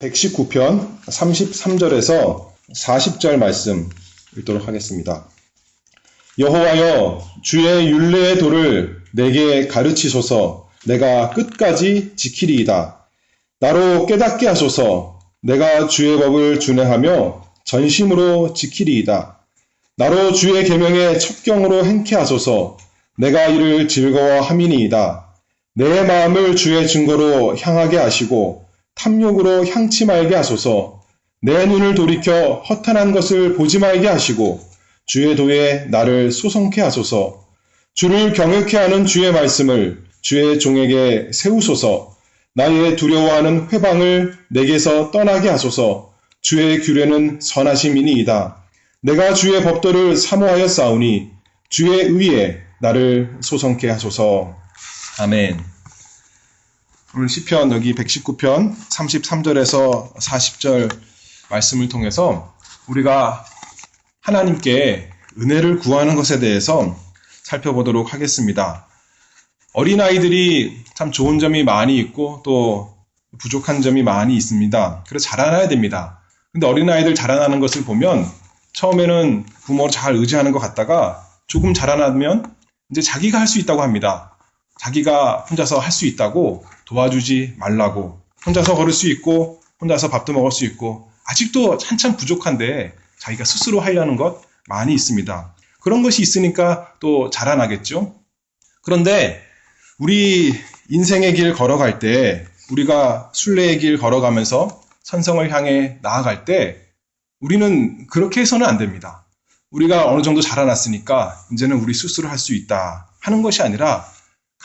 119편 33절에서 40절 말씀 읽도록 하겠습니다. 여호와여 주의 윤례의 도를 내게 가르치소서 내가 끝까지 지키리이다. 나로 깨닫게 하소서 내가 주의 법을 준행하며 전심으로 지키리이다. 나로 주의 계명에 첩경으로 행케 하소서 내가 이를 즐거워함이니이다. 내 마음을 주의 증거로 향하게 하시고 탐욕으로 향치 말게 하소서 내 눈을 돌이켜 허탄한 것을 보지 말게 하시고 주의 도에 나를 소송케 하소서 주를 경외케 하는 주의 말씀을 주의 종에게 세우소서 나의 두려워하는 회방을 내게서 떠나게 하소서 주의 규례는 선하심이니이다. 내가 주의 법도를 사모하여 싸우니 주의 의에 나를 소송케 하소서. 아멘. 오늘 시편 여기 119편 33절에서 40절 말씀을 통해서 우리가 하나님께 은혜를 구하는 것에 대해서 살펴보도록 하겠습니다. 어린아이들이 참 좋은 점이 많이 있고 또 부족한 점이 많이 있습니다. 그래서 자라나야 됩니다. 근데 어린아이들 자라나는 것을 보면 처음에는 부모를 잘 의지하는 것 같다가 조금 자라나면 이제 자기가 할 수 있다고 합니다. 자기가 혼자서 할 수 있다고 도와주지 말라고. 혼자서 걸을 수 있고, 혼자서 밥도 먹을 수 있고, 아직도 한참 부족한데 자기가 스스로 하려는 것 많이 있습니다. 그런 것이 있으니까 또 자라나겠죠? 그런데 우리 인생의 길 걸어갈 때, 우리가 순례의 길 걸어가면서 선성을 향해 나아갈 때, 우리는 그렇게 해서는 안 됩니다. 우리가 어느 정도 자라났으니까 이제는 우리 스스로 할 수 있다 하는 것이 아니라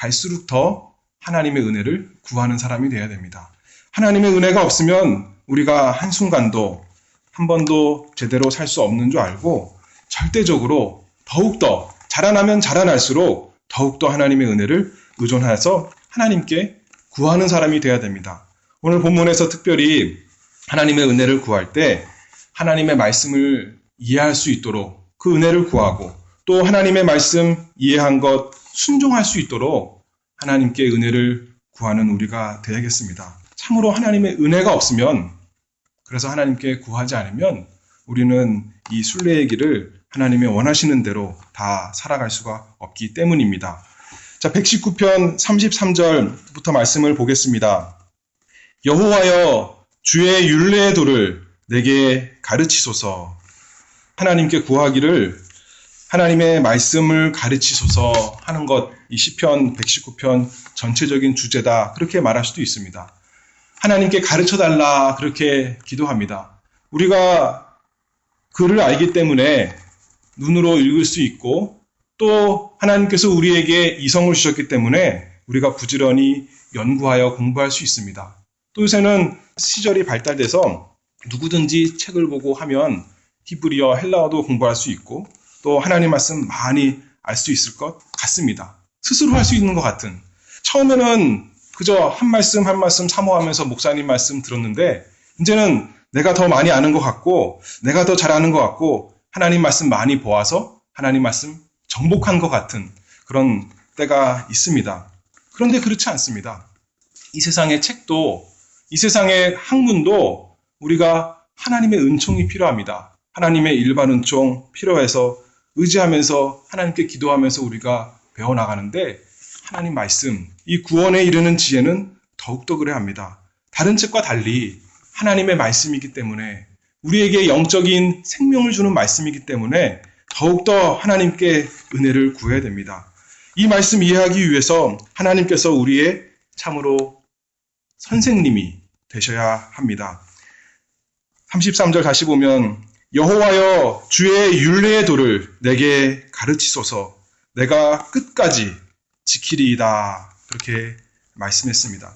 갈수록 더 하나님의 은혜를 구하는 사람이 되어야 됩니다. 하나님의 은혜가 없으면 우리가 한순간도 한 번도 제대로 살 수 없는 줄 알고 절대적으로 더욱더 자라나면 자라날수록 더욱더 하나님의 은혜를 의존해서 하나님께 구하는 사람이 되어야 됩니다. 오늘 본문에서 특별히 하나님의 은혜를 구할 때 하나님의 말씀을 이해할 수 있도록 그 은혜를 구하고 또 하나님의 말씀 이해한 것 순종할 수 있도록 하나님께 은혜를 구하는 우리가 되야겠습니다. 참으로 하나님의 은혜가 없으면 그래서 하나님께 구하지 않으면 우리는 이 순례의 길을 하나님의 원하시는 대로 다 살아갈 수가 없기 때문입니다. 자, 119편 33절부터 말씀을 보겠습니다. 여호와여 주의 윤례의 도를 내게 가르치소서. 하나님께 구하기를 하나님의 말씀을 가르치소서 하는 것, 이 시편 119편 전체적인 주제다. 그렇게 말할 수도 있습니다. 하나님께 가르쳐 달라. 그렇게 기도합니다. 우리가 글을 알기 때문에 눈으로 읽을 수 있고 또 하나님께서 우리에게 이성을 주셨기 때문에 우리가 부지런히 연구하여 공부할 수 있습니다. 또 요새는 시절이 발달돼서 누구든지 책을 보고 하면 히브리어, 헬라어도 공부할 수 있고 또 하나님 말씀 많이 알 수 있을 것 같습니다. 스스로 할 수 있는 것 같은. 처음에는 그저 한 말씀 한 말씀 사모하면서 목사님 말씀 들었는데 이제는 내가 더 많이 아는 것 같고 내가 더 잘 아는 것 같고 하나님 말씀 많이 보아서 하나님 말씀 정복한 것 같은 그런 때가 있습니다. 그런데 그렇지 않습니다. 이 세상의 책도 이 세상의 학문도 우리가 하나님의 은총이 필요합니다. 하나님의 일반 은총 필요해서 의지하면서 하나님께 기도하면서 우리가 배워나가는데 하나님 말씀, 이 구원에 이르는 지혜는 더욱더 그래야 합니다. 다른 책과 달리 하나님의 말씀이기 때문에 우리에게 영적인 생명을 주는 말씀이기 때문에 더욱더 하나님께 은혜를 구해야 됩니다. 이 말씀 이해하기 위해서 하나님께서 우리의 참으로 선생님이 되셔야 합니다. 33절 다시 보면 여호와여 주의 윤례의 도를 내게 가르치소서 내가 끝까지 지키리이다 그렇게 말씀했습니다.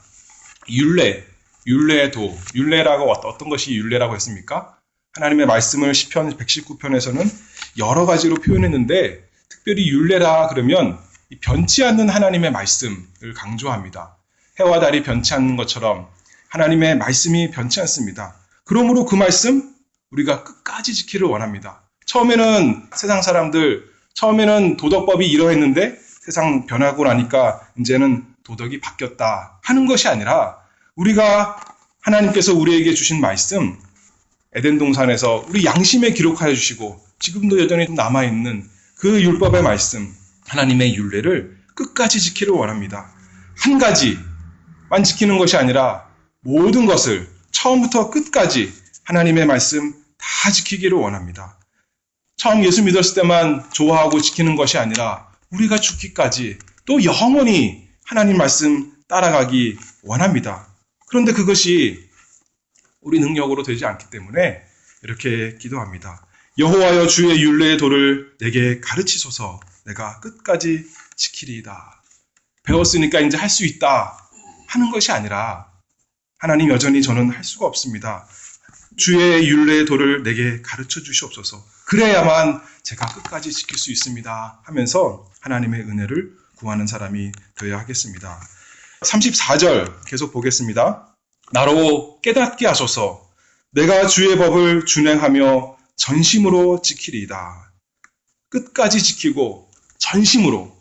윤례 윤례의 도 윤례라고 어떤 것이 윤례라고 했습니까? 하나님의 말씀을 시편 119편에서는 여러 가지로 표현했는데 특별히 윤례라 그러면 변치 않는 하나님의 말씀을 강조합니다. 해와 달이 변치 않는 것처럼 하나님의 말씀이 변치 않습니다. 그러므로 그 말씀 우리가 끝까지 지키를 원합니다. 처음에는 세상 사람들, 처음에는 도덕법이 이러했는데 세상 변하고 나니까 이제는 도덕이 바뀌었다 하는 것이 아니라 우리가 하나님께서 우리에게 주신 말씀, 에덴 동산에서 우리 양심에 기록하여 주시고 지금도 여전히 남아있는 그 율법의 말씀, 하나님의 율례를 끝까지 지키를 원합니다. 한 가지만 지키는 것이 아니라 모든 것을 처음부터 끝까지 하나님의 말씀 다 지키기를 원합니다. 처음 예수 믿었을 때만 좋아하고 지키는 것이 아니라 우리가 죽기까지 또 영원히 하나님 말씀 따라가기 원합니다. 그런데 그것이 우리 능력으로 되지 않기 때문에 이렇게 기도합니다. 여호와여 주의 율례의 도를 내게 가르치소서 내가 끝까지 지키리이다. 배웠으니까 이제 할 수 있다 하는 것이 아니라 하나님 여전히 저는 할 수가 없습니다. 주의 율례의 도를 내게 가르쳐 주시옵소서. 그래야만 제가 끝까지 지킬 수 있습니다. 하면서 하나님의 은혜를 구하는 사람이 되어야 하겠습니다. 34절 계속 보겠습니다. 나로 깨닫게 하소서. 내가 주의 법을 준행하며 전심으로 지키리이다. 끝까지 지키고 전심으로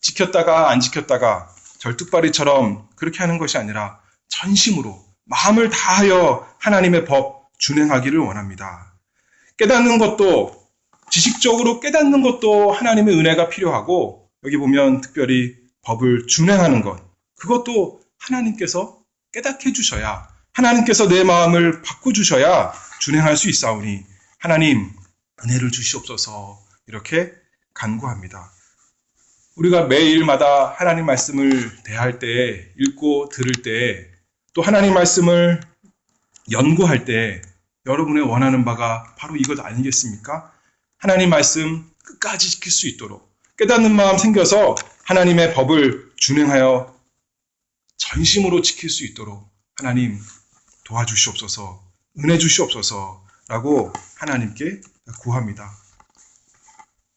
지켰다가 안 지켰다가 절뚝발이처럼 그렇게 하는 것이 아니라 전심으로 마음을 다하여 하나님의 법 준행하기를 원합니다. 깨닫는 것도 지식적으로 깨닫는 것도 하나님의 은혜가 필요하고 여기 보면 특별히 법을 준행하는 것 그것도 하나님께서 깨닫게 해주셔야 하나님께서 내 마음을 바꿔주셔야 준행할 수 있사오니 하나님 은혜를 주시옵소서 이렇게 간구합니다. 우리가 매일마다 하나님 말씀을 대할 때, 읽고 들을 때, 또 하나님 말씀을 연구할 때 여러분의 원하는 바가 바로 이것 아니겠습니까? 하나님 말씀 끝까지 지킬 수 있도록 깨닫는 마음 생겨서 하나님의 법을 준행하여 전심으로 지킬 수 있도록 하나님 도와주시옵소서, 은혜 주시옵소서 라고 하나님께 구합니다.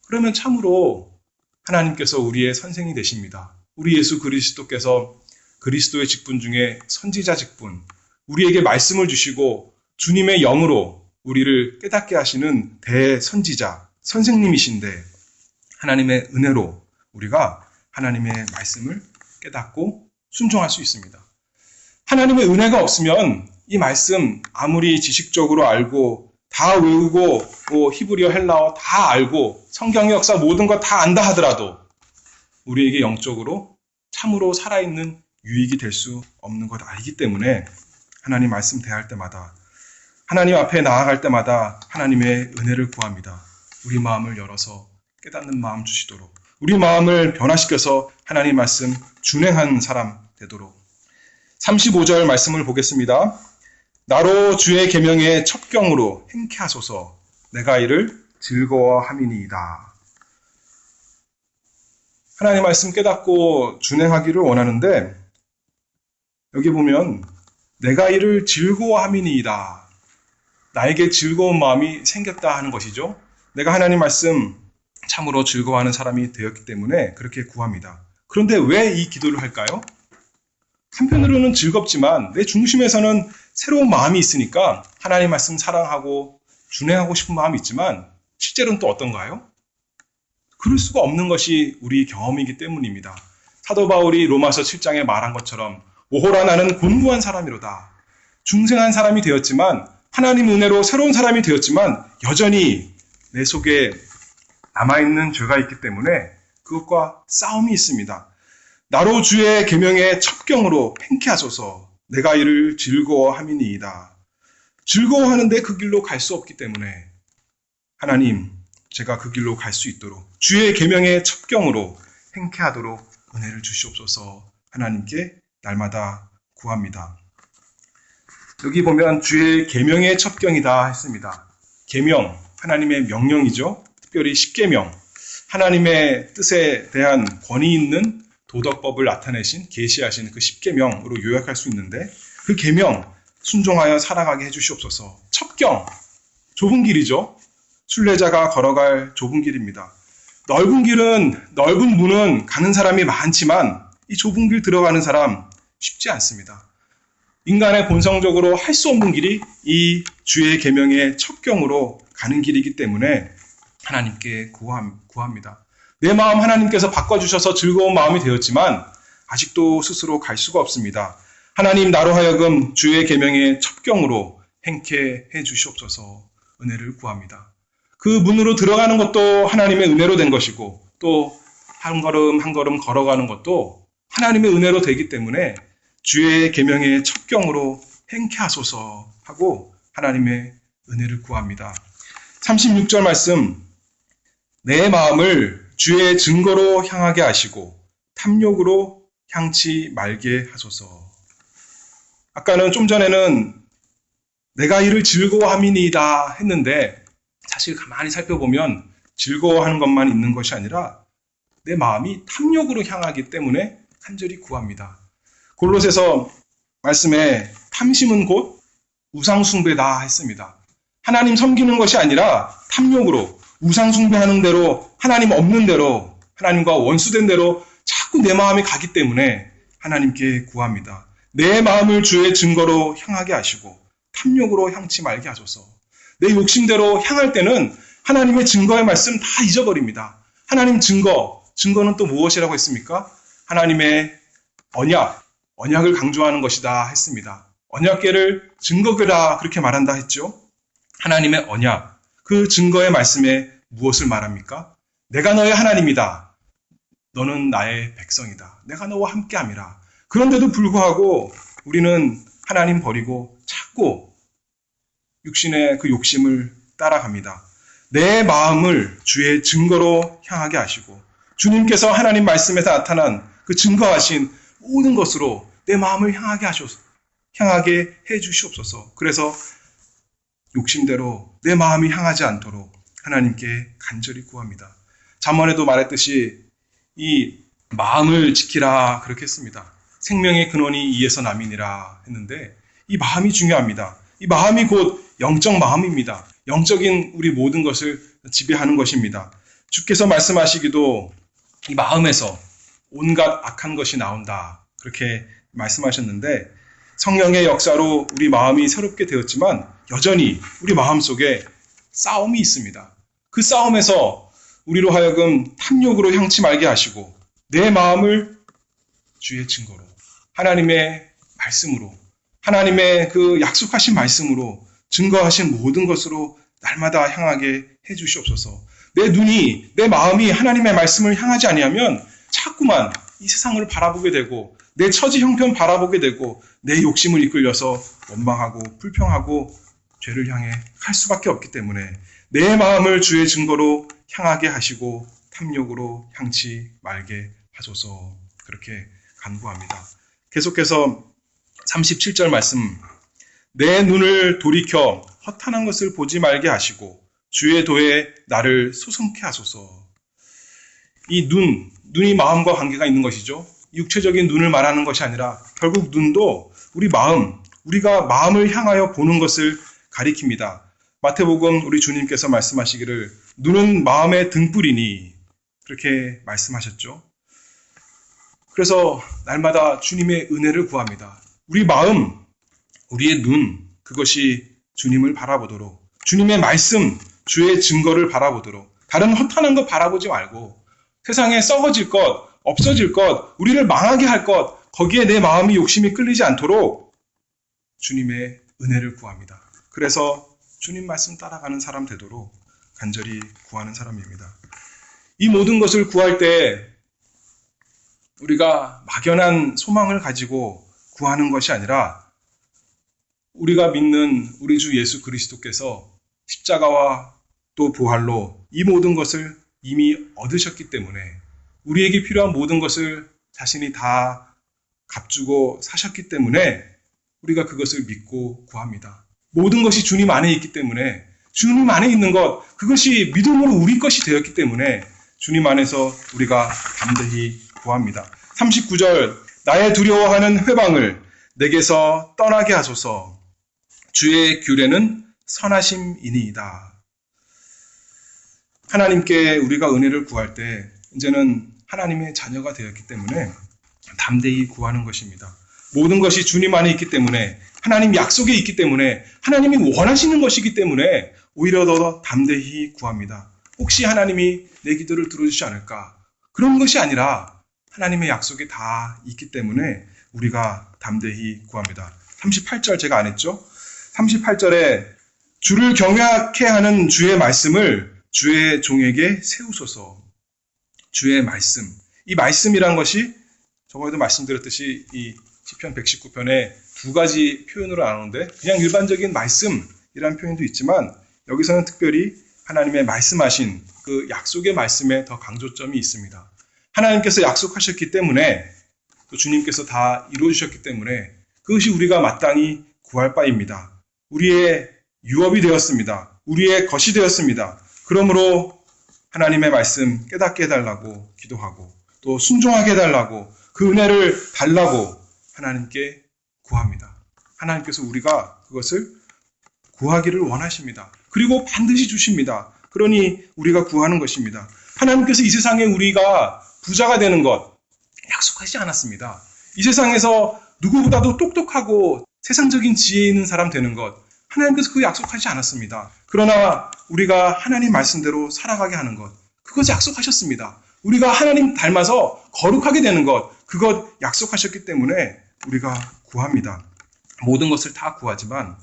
그러면 참으로 하나님께서 우리의 선생이 되십니다. 우리 예수 그리스도께서 그리스도의 직분 중에 선지자 직분, 우리에게 말씀을 주시고 주님의 영으로 우리를 깨닫게 하시는 대선지자, 선생님이신데 하나님의 은혜로 우리가 하나님의 말씀을 깨닫고 순종할 수 있습니다. 하나님의 은혜가 없으면 이 말씀 아무리 지식적으로 알고 다 외우고 뭐 히브리어 헬라어 다 알고 성경의 역사 모든 것 다 안다 하더라도 우리에게 영적으로 참으로 살아있는 유익이 될 수 없는 것 알기 때문에 하나님 말씀 대할 때마다 하나님 앞에 나아갈 때마다 하나님의 은혜를 구합니다. 우리 마음을 열어서 깨닫는 마음 주시도록 우리 마음을 변화시켜서 하나님 말씀 준행한 사람 되도록 35절 말씀을 보겠습니다. 나로 주의 계명의 첩경으로 행케 하소서 내가 이를 즐거워함이니이다. 하나님 말씀 깨닫고 준행하기를 원하는데 여기 보면 내가 이를 즐거워함이니이다. 나에게 즐거운 마음이 생겼다 하는 것이죠. 내가 하나님 말씀 참으로 즐거워하는 사람이 되었기 때문에 그렇게 구합니다. 그런데 왜 이 기도를 할까요? 한편으로는 즐겁지만 내 중심에서는 새로운 마음이 있으니까 하나님 말씀 사랑하고 준행하고 싶은 마음이 있지만 실제로는 또 어떤가요? 그럴 수가 없는 것이 우리 경험이기 때문입니다. 사도 바울이 로마서 7장에 말한 것처럼 오호라 나는 곤고한 사람이로다. 중생한 사람이 되었지만 하나님 은혜로 새로운 사람이 되었지만 여전히 내 속에 남아있는 죄가 있기 때문에 그것과 싸움이 있습니다. 나로 주의 계명의 첩경으로 팽케 하소서 내가 이를 즐거워함이니이다. 즐거워하는데 그 길로 갈 수 없기 때문에 하나님 제가 그 길로 갈 수 있도록 주의 계명의 첩경으로 행케하도록 은혜를 주시옵소서 하나님께 날마다 구합니다. 여기 보면 주의 계명의 첩경이다 했습니다. 계명 하나님의 명령이죠. 특별히 십계명 하나님의 뜻에 대한 권위 있는 도덕법을 나타내신 계시하신 그 십계명으로 요약할 수 있는데 그 계명 순종하여 살아가게 해주시옵소서. 첩경 좁은 길이죠. 순례자가 걸어갈 좁은 길입니다. 넓은 길은 넓은 문은 가는 사람이 많지만 이 좁은 길 들어가는 사람 쉽지 않습니다. 인간의 본성적으로 할 수 없는 길이 이 주의 계명의 첩경으로 가는 길이기 때문에 하나님께 구합니다. 내 마음 하나님께서 바꿔주셔서 즐거운 마음이 되었지만 아직도 스스로 갈 수가 없습니다. 하나님 나로 하여금 주의 계명의 첩경으로 행케 해 주시옵소서 은혜를 구합니다. 그 문으로 들어가는 것도 하나님의 은혜로 된 것이고 또 한 걸음 한 걸음 걸어가는 것도 하나님의 은혜로 되기 때문에 주의 계명의 첩경으로 행케 하소서 하고 하나님의 은혜를 구합니다. 36절 말씀 내 마음을 주의 증거로 향하게 하시고 탐욕으로 향치 말게 하소서. 아까는 좀 전에는 내가 이를 즐거워함이니이다 했는데 사실 가만히 살펴보면 즐거워하는 것만 있는 것이 아니라 내 마음이 탐욕으로 향하기 때문에 간절히 구합니다. 골로새서 말씀에 탐심은 곧 우상숭배다 했습니다. 하나님 섬기는 것이 아니라 탐욕으로 우상숭배하는 대로 하나님 없는 대로 하나님과 원수된 대로 자꾸 내 마음이 가기 때문에 하나님께 구합니다. 내 마음을 주의 증거로 향하게 하시고 탐욕으로 향치 말게 하소서. 내 욕심대로 향할 때는 하나님의 증거의 말씀 다 잊어버립니다. 하나님 증거, 증거는 또 무엇이라고 했습니까? 하나님의 언약, 언약을 강조하는 것이다 했습니다. 언약계를 증거계라 그렇게 말한다 했죠. 하나님의 언약, 그 증거의 말씀에 무엇을 말합니까? 내가 너의 하나님이다. 너는 나의 백성이다. 내가 너와 함께함이라. 그런데도 불구하고 우리는 하나님 버리고 찾고 육신의 그 욕심을 따라갑니다. 내 마음을 주의 증거로 향하게 하시고 주님께서 하나님 말씀에서 나타난 그 증거하신 모든 것으로 내 마음을 향하게 하셔서 향하게 해 주시옵소서. 그래서 욕심대로 내 마음이 향하지 않도록 하나님께 간절히 구합니다. 잠언에도 말했듯이 이 마음을 지키라 그렇게 했습니다. 생명의 근원이 이에서 남이니라 했는데 이 마음이 중요합니다. 이 마음이 곧 영적 마음입니다. 영적인 우리 모든 것을 지배하는 것입니다. 주께서 말씀하시기도 이 마음에서 온갖 악한 것이 나온다. 그렇게 말씀하셨는데 성령의 역사로 우리 마음이 새롭게 되었지만 여전히 우리 마음 속에 싸움이 있습니다. 그 싸움에서 우리로 하여금 탐욕으로 향치 말게 하시고 내 마음을 주의 증거로 하나님의 말씀으로 하나님의 그 약속하신 말씀으로 증거하신 모든 것으로 날마다 향하게 해 주시옵소서. 내 눈이 내 마음이 하나님의 말씀을 향하지 아니하면 자꾸만 이 세상을 바라보게 되고 내 처지 형편 바라보게 되고 내 욕심을 이끌려서 원망하고 불평하고 죄를 향해 갈 수밖에 없기 때문에 내 마음을 주의 증거로 향하게 하시고 탐욕으로 향치 말게 하소서 그렇게 간구합니다. 계속해서 37절 말씀 내 눈을 돌이켜 허탄한 것을 보지 말게 하시고 주의 도에 나를 소송케 하소서. 이 눈, 눈이 마음과 관계가 있는 것이죠. 육체적인 눈을 말하는 것이 아니라 결국 눈도 우리 마음, 우리가 마음을 향하여 보는 것을 가리킵니다. 마태복음 우리 주님께서 말씀하시기를 눈은 마음의 등불이니 그렇게 말씀하셨죠. 그래서 날마다 주님의 은혜를 구합니다. 우리 마음, 우리의 눈, 그것이 주님을 바라보도록, 주님의 말씀, 주의 증거를 바라보도록, 다른 허탄한 것 바라보지 말고, 세상에 썩어질 것, 없어질 것, 우리를 망하게 할 것, 거기에 내 마음이 욕심이 끌리지 않도록 주님의 은혜를 구합니다. 그래서 주님 말씀 따라가는 사람 되도록 간절히 구하는 사람입니다. 이 모든 것을 구할 때 우리가 막연한 소망을 가지고 구하는 것이 아니라 우리가 믿는 우리 주 예수 그리스도께서 십자가와 또 부활로 이 모든 것을 이미 얻으셨기 때문에 우리에게 필요한 모든 것을 자신이 다 값주고 사셨기 때문에 우리가 그것을 믿고 구합니다. 모든 것이 주님 안에 있기 때문에 주님 안에 있는 것, 그것이 믿음으로 우리 것이 되었기 때문에 주님 안에서 우리가 담대히 구합니다. 39절, 나의 두려워하는 회방을 내게서 떠나게 하소서. 주의 규례는 선하심이니이다. 하나님께 우리가 은혜를 구할 때 이제는 하나님의 자녀가 되었기 때문에 담대히 구하는 것입니다. 모든 것이 주님 안에 있기 때문에 하나님 약속에 있기 때문에 하나님이 원하시는 것이기 때문에 오히려 더 담대히 구합니다. 혹시 하나님이 내 기도를 들어주지 않을까? 그런 것이 아니라 하나님의 약속이 다 있기 때문에 우리가 담대히 구합니다. 38절 제가 안 했죠? 38절에 주를 경외케 하는 주의 말씀을 주의 종에게 세우소서. 주의 말씀. 이 말씀이란 것이 저번에도 말씀드렸듯이 이 시편 119편에 두 가지 표현으로 나누는데 그냥 일반적인 말씀이라는 표현도 있지만 여기서는 특별히 하나님의 말씀하신 그 약속의 말씀에 더 강조점이 있습니다. 하나님께서 약속하셨기 때문에 또 주님께서 다 이루어주셨기 때문에 그것이 우리가 마땅히 구할 바입니다. 우리의 유업이 되었습니다. 우리의 것이 되었습니다. 그러므로 하나님의 말씀 깨닫게 해달라고 기도하고 또 순종하게 해달라고 그 은혜를 달라고 하나님께 구합니다. 하나님께서 우리가 그것을 구하기를 원하십니다. 그리고 반드시 주십니다. 그러니 우리가 구하는 것입니다. 하나님께서 이 세상에 우리가 부자가 되는 것 약속하지 않았습니다. 이 세상에서 누구보다도 똑똑하고 세상적인 지혜 있는 사람 되는 것 하나님께서 그 약속하지 않았습니다. 그러나 우리가 하나님 말씀대로 살아가게 하는 것 그것 약속하셨습니다. 우리가 하나님 닮아서 거룩하게 되는 것 그것 약속하셨기 때문에 우리가 구합니다. 모든 것을 다 구하지만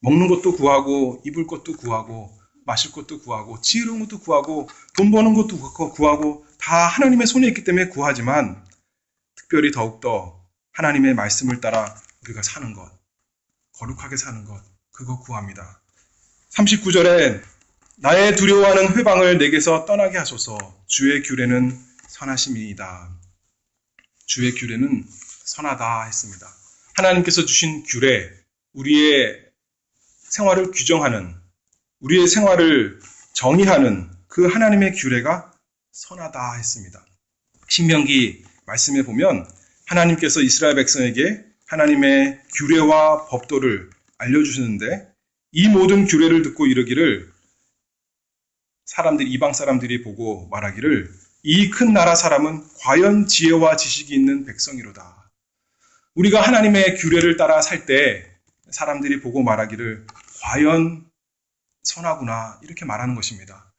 먹는 것도 구하고 입을 것도 구하고 마실 것도 구하고 지혜로운 것도 구하고 돈 버는 것도 구하고 다 하나님의 손에 있기 때문에 구하지만 특별히 더욱더 하나님의 말씀을 따라 우리가 사는 것 거룩하게 사는 것 그거 구합니다. 39절에 나의 두려워하는 회방을 내게서 떠나게 하소서 주의 규례는 선하심이다. 주의 규례는 선하다 했습니다. 하나님께서 주신 규례, 우리의 생활을 규정하는, 우리의 생활을 정의하는 그 하나님의 규례가 선하다 했습니다. 신명기 말씀에 보면 하나님께서 이스라엘 백성에게 하나님의 규례와 법도를 알려주시는데 이 모든 규례를 듣고 이르기를 사람들이 이방 사람들이 보고 말하기를 이 큰 나라 사람은 과연 지혜와 지식이 있는 백성이로다. 우리가 하나님의 규례를 따라 살 때 사람들이 보고 말하기를 과연 선하구나 이렇게 말하는 것입니다.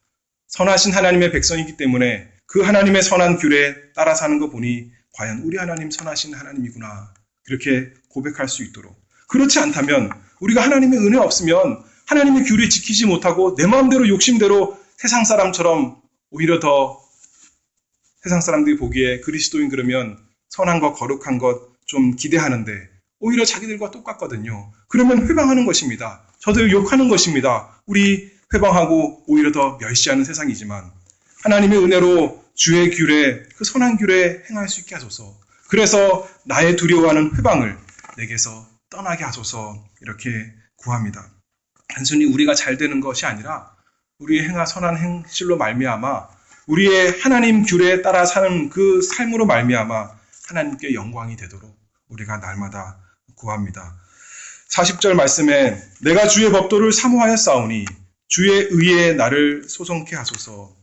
선하신 하나님의 백성이기 때문에 그 하나님의 선한 규례에 따라 사는 거 보니 과연 우리 하나님 선하신 하나님이구나 그렇게 고백할 수 있도록 그렇지 않다면 우리가 하나님의 은혜 없으면 하나님의 규례 지키지 못하고 내 마음대로 욕심대로 세상 사람처럼 오히려 더 세상 사람들이 보기에 그리스도인 그러면 선한 것, 거룩한 것 좀 기대하는데 오히려 자기들과 똑같거든요. 그러면 회방하는 것입니다. 저들 욕하는 것입니다. 우리 회방하고 오히려 더 멸시하는 세상이지만 하나님의 은혜로 주의 규례, 그 선한 규례 행할 수 있게 하소서. 그래서 나의 두려워하는 회방을 내게서 떠나게 하소서 이렇게 구합니다. 단순히 우리가 잘 되는 것이 아니라 우리의 행하 선한 행실로 말미암아 우리의 하나님 규례에 따라 사는 그 삶으로 말미암아 하나님께 영광이 되도록 우리가 날마다 구합니다. 40절 말씀에 내가 주의 법도를 사모하여 싸우니 주의 의에 나를 소송케 하소서.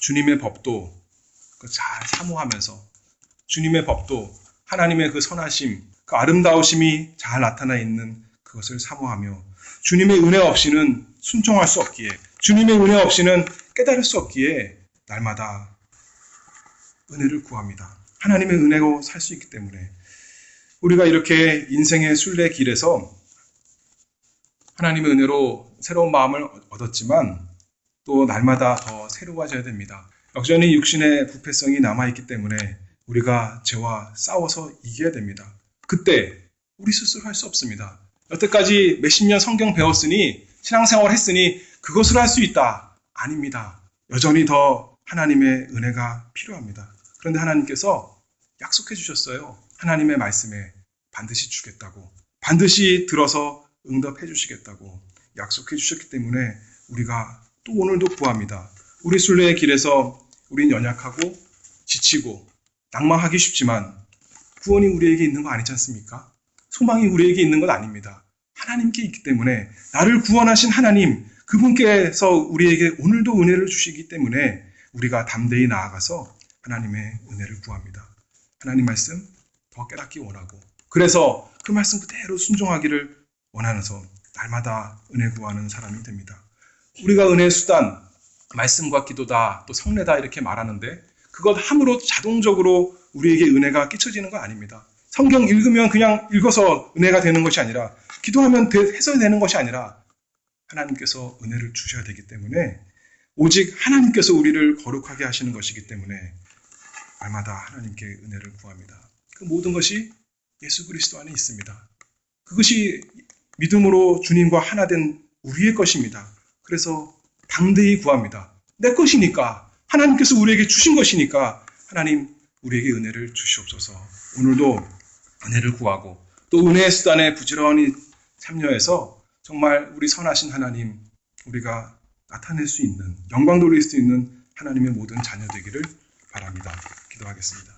주님의 법도 그잘 사모하면서 주님의 법도 하나님의 그 선하심, 그 아름다우심이 잘 나타나 있는 그것을 사모하며 주님의 은혜 없이는 순종할 수 없기에 주님의 은혜 없이는 깨달을 수 없기에 날마다 은혜를 구합니다. 하나님의 은혜로 살 수 있기 때문에 우리가 이렇게 인생의 순례 길에서 하나님의 은혜로 새로운 마음을 얻었지만 또 날마다 더 새로워져야 됩니다. 여전히 육신의 부패성이 남아있기 때문에 우리가 죄와 싸워서 이겨야 됩니다. 그때 우리 스스로 할 수 없습니다. 여태까지 몇십 년 성경 배웠으니 신앙생활 했으니 그것을 할 수 있다. 아닙니다. 여전히 더 하나님의 은혜가 필요합니다. 그런데 하나님께서 약속해 주셨어요. 하나님의 말씀에 반드시 주겠다고. 반드시 들어서 응답해 주시겠다고 약속해 주셨기 때문에 우리가 또 오늘도 구합니다. 우리 순례의 길에서 우린 연약하고 지치고 낭망하기 쉽지만 구원이 우리에게 있는 거 아니지 않습니까? 소망이 우리에게 있는 것 아닙니다. 하나님께 있기 때문에 나를 구원하신 하나님 그분께서 우리에게 오늘도 은혜를 주시기 때문에 우리가 담대히 나아가서 하나님의 은혜를 구합니다. 하나님 말씀 더 깨닫기 원하고 그래서 그 말씀 그대로 순종하기를 원하면서 날마다 은혜 구하는 사람이 됩니다. 우리가 은혜의 수단 말씀과 기도다 또 성례다 이렇게 말하는데 그것 함으로 자동적으로 우리에게 은혜가 끼쳐지는 거 아닙니다. 성경 읽으면 그냥 읽어서 은혜가 되는 것이 아니라 기도하면 되- 해서 되는 것이 아니라 하나님께서 은혜를 주셔야 되기 때문에 오직 하나님께서 우리를 거룩하게 하시는 것이기 때문에 날마다 하나님께 은혜를 구합니다. 그 모든 것이 예수 그리스도 안에 있습니다. 그것이 믿음으로 주님과 하나 된 우리의 것입니다. 그래서 당대히 구합니다. 내 것이니까 하나님께서 우리에게 주신 것이니까 하나님 우리에게 은혜를 주시옵소서. 오늘도 은혜를 구하고 또 은혜의 수단에 부지런히 참여해서 정말 우리 선하신 하나님 우리가 나타낼 수 있는 영광 돌릴 수 있는 하나님의 모든 자녀 되기를 바랍니다. 기도하겠습니다.